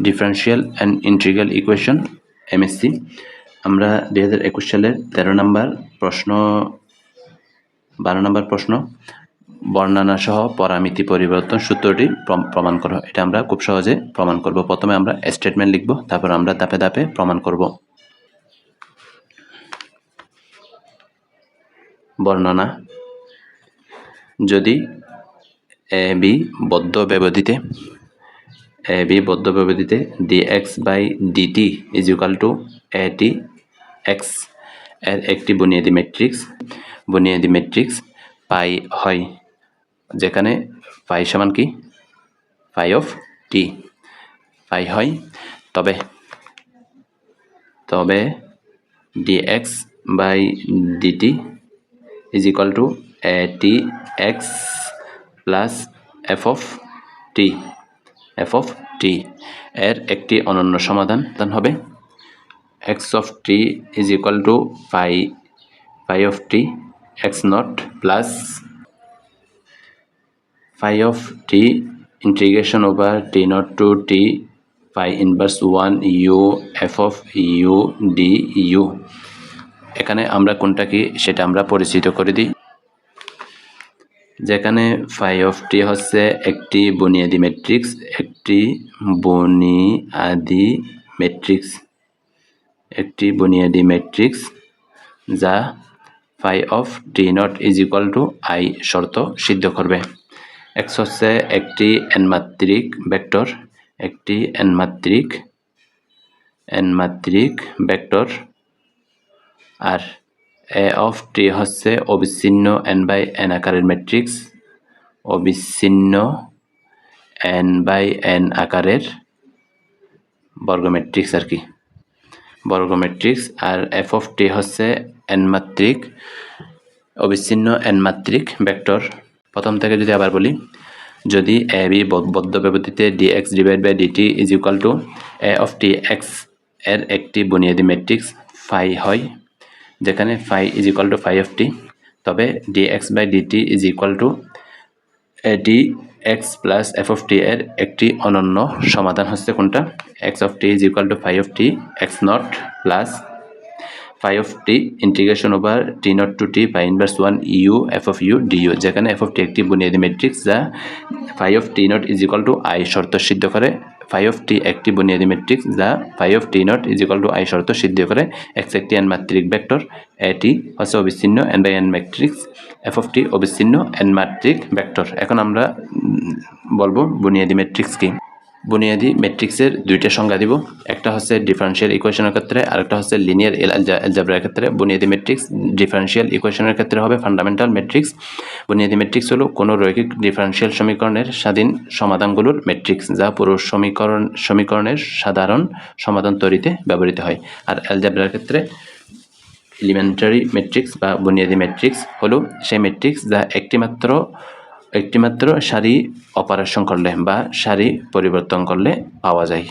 Differential and integral equation MSc আমরা দুই হাজার একুশ সালের তেরো নম্বর প্রশ্ন, বারো নম্বর প্রশ্ন বর্ণনা সহ পরামিতি পরিবর্তন সূত্রটি প্র- প্রমাণ করো। এটা আমরা খুব সহজে প্রমাণ করব। প্রথমে আমরা স্টেটমেন্ট লিখব, তারপর আমরা ধাপে ধাপে প্রমাণ করব। বর্ণনা। যদি এ বি বদ্ধ ব্যবধিতে এ বি বদ্ধ ব্যবধিতে D X by DT is equal to A T এক্সের একটি বুনিয়াদি ম্যাট্রিক্স বুনিয়াদি ম্যাট্রিক্স পাই হয়, যেখানে পাই সমান কি? পাই অফ টি পাই হয়। তবে তবে D X by DT is equal to A T X plus F of T F of T এর একটি অনন্য সমাধান হবে। X of T is equal to pi pi of T X not plus phi of t integration over t naught to t pi inverse 1 u, f of u, d, u এখানে আমরা কোনটা কি সেটা আমরা পরিচিত করে দিই। যেখানে ফাই অফ টি হচ্ছে একটি বুনিয়াদি ম্যাট্রিক্স একটি বুনিয়াদি ম্যাট্রিক্স একটি বুনিয়াদি ম্যাট্রিক্স যা phi of T not is equal to I শর্ত সিদ্ধ করবে। এক্স হচ্ছে একটি এনমাত্রিক ভেক্টর একটি এনমাত্রিক এনমাত্রিক vector R A of T হচ্ছে অবিচ্ছিন্ন এন বাই এন আকারের ম্যাট্রিক্স অবিচ্ছিন্ন এন বাই এন আকারের বর্গ ম্যাট্রিক্স আর কি। বর্গ ম্যাট্রিক্স আর এফ অফ টি হচ্ছে এন মাত্রিক, অবিচ্ছিন্ন এন মাত্রিক ভেক্টর। প্রথম থেকে যদি আবার বলি, যদি এ বি বদ্ধ ব্যবধিতে D X divide by DT is equal to A of T এক্সের একটি বুনিয়াদি ম্যাট্রিক্স ফাই হয়, যেখানে phi is equal to phi of T তবে D X by DT is equal to A T X plus F of T এর একটি অনন্য সমাধান হচ্ছে কোনটা? X of T is equal to five of T X not plus phi of T integration over T not to T phi inverse one U F of U DU যেখানে F of T একটি বুনিয়াদী matrix যা phi of T not is equal to I শর্ত সিদ্ধ করে। Phi of T একটি বুনিয়াদী matrix যা phi of T not is equal to I শর্ত সিদ্ধ করে। এক্স একটি এন মাত্রিক ভেক্টর এটি হচ্ছে অবিচ্ছিন্ন N by N matrix F of T অবিচ্ছিন্ন এন মাত্রিক ভেক্টর এখন আমরা বলব বুনিয়াদী ম্যাট্রিক্স কি। বুনিয়াদি ম্যাট্রিক্সের দুইটা সংজ্ঞা দিব। একটা হচ্ছে ডিফারেন্সিয়াল ইকুয়েশনের ক্ষেত্রে, আরেকটা হচ্ছে লিনিয়ার অ্যালজাবরার ক্ষেত্রে। বুনিয়াদি ম্যাট্রিক্স ডিফারেন্সিয়াল ইকুয়েশনের ক্ষেত্রে হবে ফান্ডামেন্টাল ম্যাট্রিক্স বুনিয়াদি ম্যাট্রিক্স হলো কোনো রৈখিক ডিফারেন্সিয়াল সমীকরণের স্বাধীন সমাধানগুলোর ম্যাট্রিক্স যা পুরো সমীকরণ সমীকরণের সাধারণ সমাধান তৈরিতে ব্যবহৃত হয়। আর অ্যালজাবরার ক্ষেত্রে এলিমেন্টারি ম্যাট্রিক্স বা বুনিয়াদি ম্যাট্রিক্স হলো সেই ম্যাট্রিক্স যা একটিমাত্র একটিমাত্র শাড়ি অপারেশন করলে বা সারি পরিবর্তন করলে পাওয়া যায়।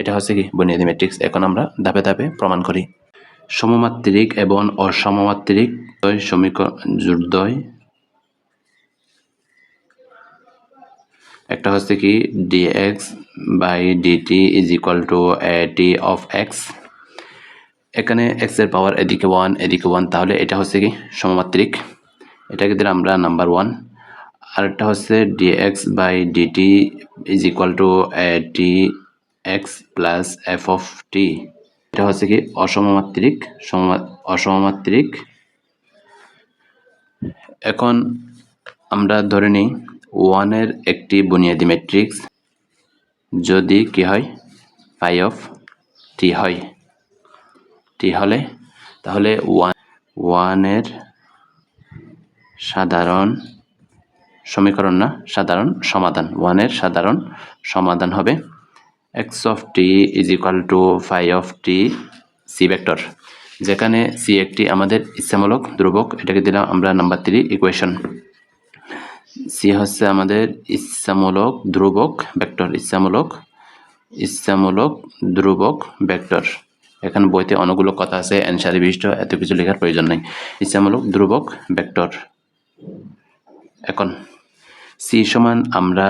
এটা হচ্ছে কি বুনিয়াদি ম্যাট্রিক্স এখন আমরা ধাপে ধাপে প্রমাণ করি। সমমাত্রিক এবং অসমমাত্রিক সমীকরণ জোড়দ্বয় একটা হচ্ছে কি D X by DT is equal to T of X এখানে এক্সের পাওয়ার এদিকে ওয়ান এদিকে ওয়ান তাহলে এটা হচ্ছে কি সমমাত্রিক। এটাকে দিলে আমরা নাম্বার ওয়ান আরেকটা হচ্ছে D X by DT is equal to T X plus F of T এটা হচ্ছে কি অসমমাত্রিক সমমা- অসমমাত্রিক। এখন আমরা ধরে নিই ওয়ানের একটি বুনিয়াদি ম্যাট্রিক্স যদি কি হয়? পাই অফ টি হয়। টি হলে তাহলে ওয়ান ওয়ানের সাধারণ সমীকরণ না, সাধারণ সমাধান। ওয়ানের সাধারণ সমাধান হবে X of T is equal to phi of T C vector যেখানে সি একটি আমাদের ইচ্ছামূলক ধ্রুবক, এটাকে দিলাম আমরা নাম্বার থ্রি ইকুয়েশন সি হচ্ছে আমাদের ইচ্ছামূলক ধ্রুবক ভেক্টর ইচ্ছামূলক ইচ্ছামূলক ধ্রুবক ভেক্টর এখানে বইতে অনেকগুলো কথা আছে অ্যান্সারে বিশিষ্ট, এত কিছু লেখার প্রয়োজন নেই। ইচ্ছামূলক ধ্রুবক ভেক্টর এখন সি সমান আমরা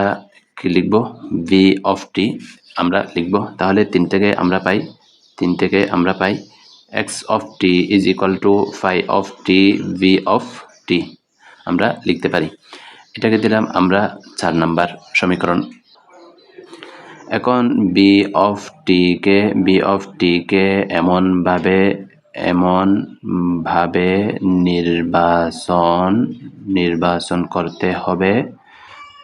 কি লিখব? ভি অফ টি আমরা লিখব। তাহলে তিন থেকে আমরা পাই, তিন থেকে আমরা পাই X of T is equal to phi of T V of T আমরা লিখতে পারি। এটাকে দিলাম আমরা চার নাম্বার সমীকরণ। এখন বি অফ টিকে বি অফ টিকে এমনভাবে এমনভাবে নির্বাচন নির্বাচন করতে হবে।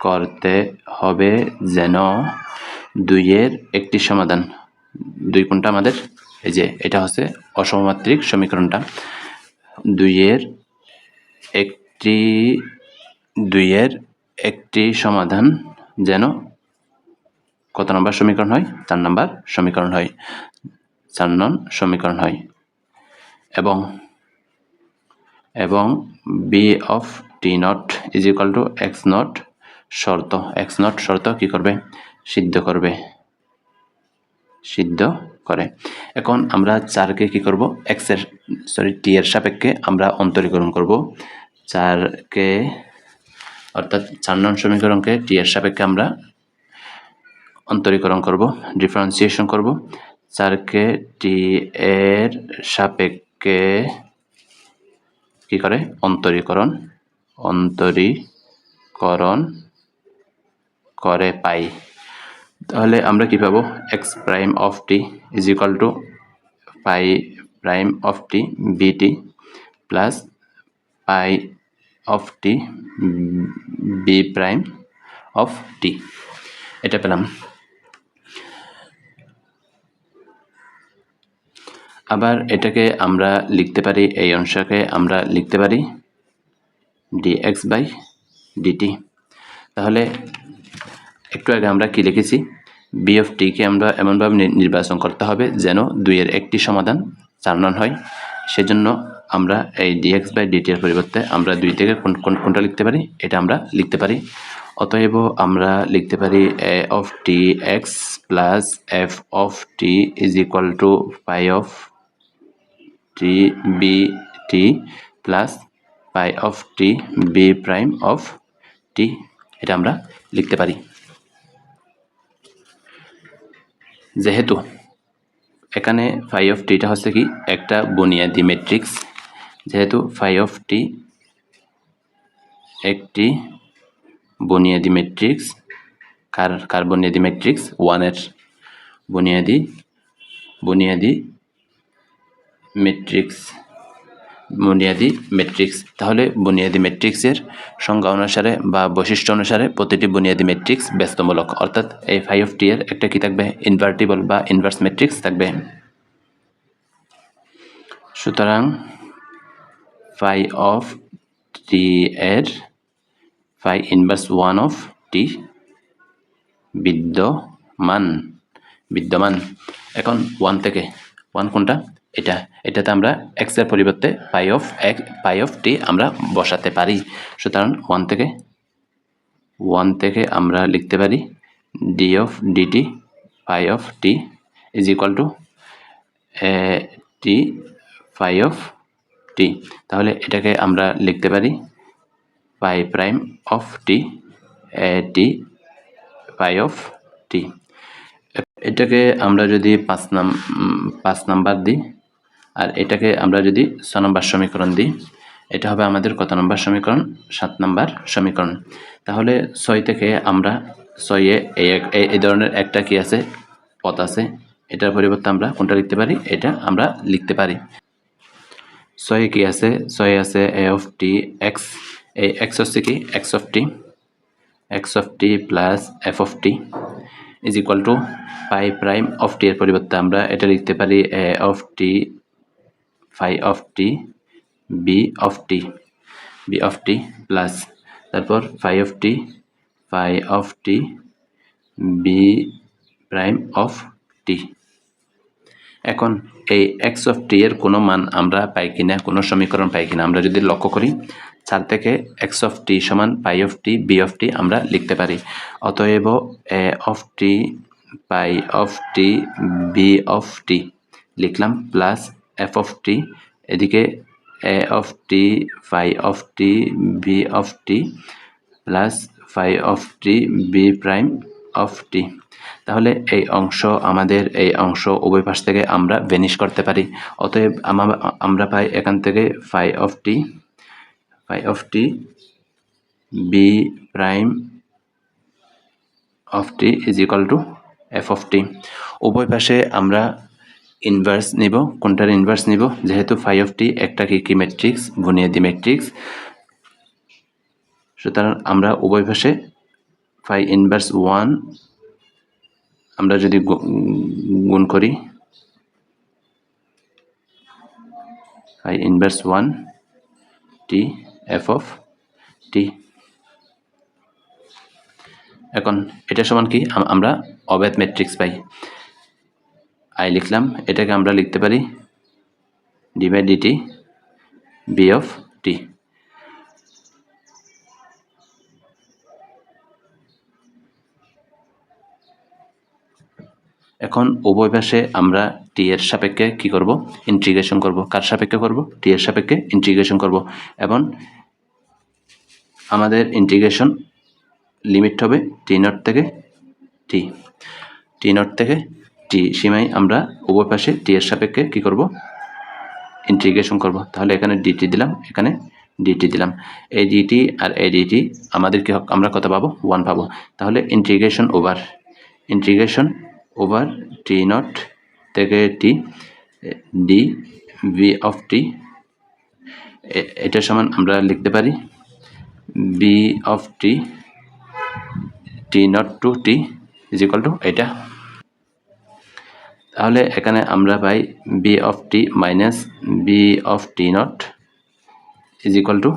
করতে হবে যেন দুইয়ের একটি সমাধান। দুই কোনটা আমাদের? এই যে, এটা হচ্ছে অসমমাত্রিক সমীকরণটা। দুইয়ের একটি দুইয়ের একটি সমাধান যেন কত নম্বর সমীকরণ হয়? চার নম্বর সমীকরণ হয়। চার নন সমীকরণ হয়। এবং এবং B of T not is equal to X not শর্ত এক্স নট শর্ত কি করবে? সিদ্ধ করবে। সিদ্ধ করে। এখন আমরা চারকে কি করব? এক্সের সরি টি এর সাপেক্ষে আমরা অন্তরীকরণ করব। চারকে অর্থাৎ চার নং সমীকরণকে টি এর সাপেক্ষে আমরা অন্তরীকরণ করব ডিফারেন্সিয়েশন করব। চারকে টি এর সাপেক্ষে কি করে? অন্তরীকরণ। অন্তরীকরণ করে পাই। তাহলে আমরা কি পাবো? X prime of T is equal to pi prime of T BT plus pi of T B prime of T এটা পেলাম। আবার এটাকে আমরা লিখতে পারি, এই অংশকে আমরা লিখতে পারি ডিএক্স বাই ডিটি তাহলে একটু আগে আমরা কি লিখেছি? বি অফ টিকে আমরা এমনভাবে নির্বাচন করতে হবে যেন দুইয়ের একটি সমাধান চার নন হয়। সেজন্য আমরা এই ডিএক্স বাই ডিটি এর পরিবর্তে আমরা দুই থেকে কোন কোনটা লিখতে পারি? এটা আমরা লিখতে পারি। অতএব আমরা লিখতে পারি a of t x plus f of t is equal to pi of t b t plus pi of t b prime of t এটা আমরা লিখতে পারি। যেহেতু এখানে ফাইভ অফ টিটা হচ্ছে কি একটা বুনিয়াদি ম্যাট্রিক্স যেহেতু ফাইভ অফ টি একটি বুনিয়াদি ম্যাট্রিক্স কার কার বুনিয়াদি ম্যাট্রিক্স ওয়ানের বুনিয়াদি বুনিয়াদি ম্যাট্রিক্স বুনিয়াদি ম্যাট্রিক্স তাহলে বুনিয়াদি ম্যাট্রিক্সের সংজ্ঞা অনুসারে বা বৈশিষ্ট্য অনুসারে প্রতিটি বুনিয়াদি ম্যাট্রিক্স ব্যস্তমূলক। অর্থাৎ এই ফাইভ টি এর একটা কি থাকবে? ইনভার্টিবল বা ইনভার্স ম্যাট্রিক্স থাকবে। সুতরাং ফাই অফ টি এর phi inverse one of t বিদ্যমান। বিদ্যমান। এখন ওয়ান থেকে ওয়ান কোনটা? এটা, এটাতে আমরা এক্সের পরিবর্তে পাই অফ এক পাই অফ টি আমরা বসাতে পারি। সুতরাং ওয়ান থেকে ওয়ান থেকে আমরা লিখতে পারি d of dt pi of t is equal to t phi of t তাহলে এটাকে আমরা লিখতে পারি pi prime of t t pi of t এটাকে আমরা যদি পাঁচ নাম পাঁচ নাম্বার দিই আর এটাকে আমরা যদি ছ নম্বর সমীকরণ দিই, এটা হবে আমাদের কত নম্বর সমীকরণ? সাত নম্বর সমীকরণ। তাহলে ছয় থেকে আমরা ছয়ে এই ধরনের একটা কি আছে? পথ আছে। এটার পরিবর্তে আমরা কোনটা লিখতে পারি? এটা আমরা লিখতে পারি। ছয়ে কি আছে? ছয়ে আছে এ অফ টি এক্স এই এক্স হচ্ছে কি? X of t x of t plus f of t is equal to pi prime of t এর পরিবর্তে আমরা এটা লিখতে পারি a of t phi of t b of t b of t plus তারপর phi of t phi of t b prime of t এখন এই x of টি এর কোনো মান আমরা পাই কিনা, কোনো সমীকরণ পাই কিনা, আমরা যদি লক্ষ্য করি, চার থেকে এক্স অফ টি সমান pi of t b of t আমরা লিখতে পারি। অতএব a of t pi of t b of t লিখলাম প্লাস এফ অফ টি এদিকে a of t phi of t b of t plus phi of t b prime of t তাহলে এই অংশ, আমাদের এই অংশ উভয় পাশ থেকে আমরা ভেনিশ করতে পারি। অতএব আমা- আমরা পাই এখান থেকে phi of t phi of t b prime of t is equal to f of t উভয় পাশে আমরা ইনভার্স নিব, কোনটার ইনভার্স নিব? যেহেতু ফাই অফ টি একটা কি কি ম্যাট্রিক্স বুনিয়াদি ম্যাট্রিক্স সুতরাং আমরা উভয় পাশে ফাই ইনভার্স ওয়ান আমরা যদি গুণ করি phi inverse one t f of t এখন এটা সমান কি? আমরা অবেদ ম্যাট্রিক্স পাই। আই লিখলাম, এটাকে আমরা লিখতে পারি d by dt b of t এখন উভয় পাশে আমরা টি এর সাপেক্ষে কি করব? ইন্টিগ্রেশন করব। কার সাপেক্ষে করব? টি এর সাপেক্ষে ইন্টিগ্রেশন করব। এবং আমাদের ইন্টিগ্রেশন লিমিট হবে টি নট থেকে টি টি নট থেকে টি সীমায় আমরা উভয় পাশে টি এর সাপেক্ষে কি করব? ইন্টিগ্রেশন করব। তাহলে এখানে ডিটি দিলাম, এখানে ডিটি দিলাম। এই ডিটি আর এই ডিটি আমাদের কি হবে? আমরা কত পাবো? ওয়ান পাবো। তাহলে integration over integration over t nought থেকে t d v of t এটার সমান আমরা লিখতে পারি b of t t nought to t is equal to এটা। তাহলে এখানে আমরা পাই b of t minus b of t nought is equal to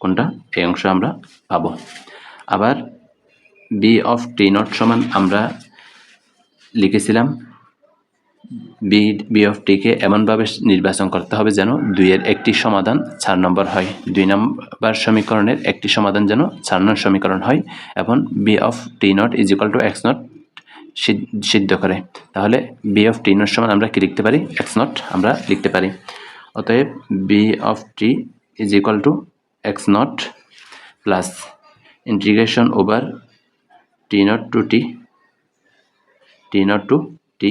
কোনটা? এই অংশ আমরা পাবো। আবার বি অফ টি নট সমান আমরা লিখেছিলাম বি বি অফ টিকে এমনভাবে নির্বাচন করতে হবে যেন দুইয়ের একটি সমাধান চার নম্বর হয়। দুই নম্বর সমীকরণের একটি সমাধান যেন চার নম্বর সমীকরণ হয়। এবং b of t nought is equal to x nought সিদ্ধ করে। তাহলে বি অফ টি নট সমান আমরা কি লিখতে পারি? এক্স নট আমরা লিখতে পারি। অতএব b of t is equal to x nought plus integration over t nought to t t nought to t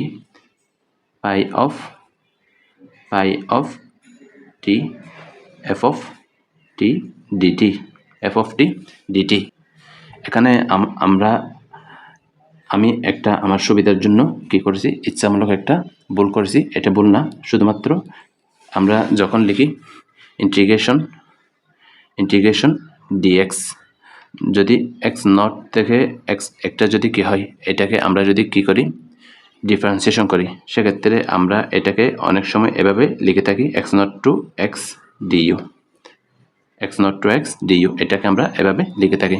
pi of pi of t, f of t dt f of t dt এখানে আমরা আমি একটা আমার সুবিধার জন্য কি করেছি? ইচ্ছামূলক একটা ভুল করেছি। এটা ভুল না। শুধুমাত্র আমরা যখন লিখি ইন্টিগ্রেশন ইন্টিগ্রেশন ডিএক্স যদি এক্স নট থেকে এক্স একটা যদি কি হয়, এটাকে আমরা যদি কি করি? ডিফারেন্সিয়েশন করি। সেক্ষেত্রে আমরা এটাকে অনেক সময় এভাবে লিখে থাকি x nought to x du x nought to x du এটাকে আমরা এভাবে লিখে থাকি।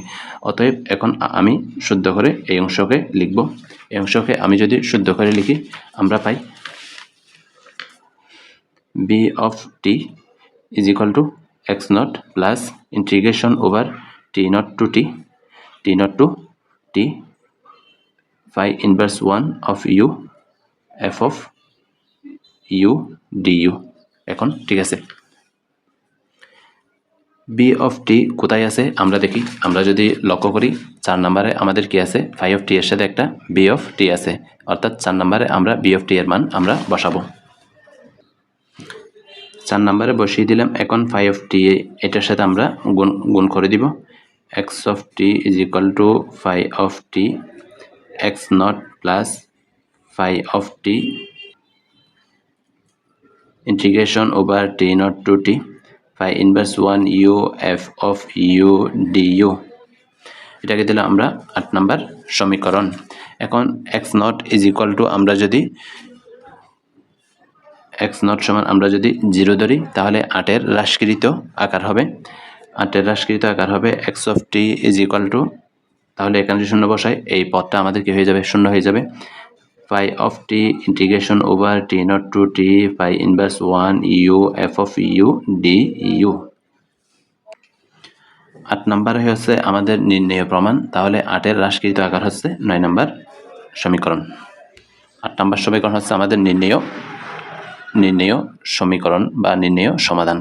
অতএব এখন আমি শুদ্ধ করে এই অংশকে লিখব। এই অংশকে আমি যদি শুদ্ধ করে লিখি, আমরা পাই b of t is equal to x nought plus integration over t nought to t t nought to t phi inverse 1 of u, f of u du এখন ঠিক আছে। বি অফ টি কোথায় আছে? আমরা দেখি। আমরা যদি লক্ষ্য করি, চার নম্বরে আমাদের কি আছে? ফাইভ অফ টি এর সাথে একটা বি অফ টি আছে। অর্থাৎ চার নম্বরে আমরা বি অফ টি এর মান আমরা বসাবো। চার নম্বরে বসিয়ে দিলাম, এখন ফাইভ অফ টি এটার সাথে আমরা গুণ গুণ করে দিব। X of t is equal to five of t x nought plus five of t integration t nought to to t phi inverse 1 u, f of u du এটাকে দিলাম আমরা আট নাম্বার সমীকরণ। এখন x nought is equal to আমরা যদি x not সমান আমরা যদি জিরো ধরি, তাহলে আটের হ্রাসকৃত আকার হবে। আটের হ্রাসকৃত আকার হবে x of t is equal to তাহলে এখানে শূন্য বসায়, এই পথটা আমাদের কি হয়ে যাবে? শূন্য হয়ে যাবে। Phi of t integration over t not to t phi inverse 1 u, f of u du আট নাম্বার হচ্ছে আমাদের নির্ণয় প্রমাণ। তাহলে আটের হ্রাসকৃত আকার হচ্ছে নয় নাম্বার সমীকরণ। আট নাম্বার সমীকরণ হচ্ছে আমাদের নির্ণয় নির্ণয় সমীকরণ বা নির্ণয় সমাধান।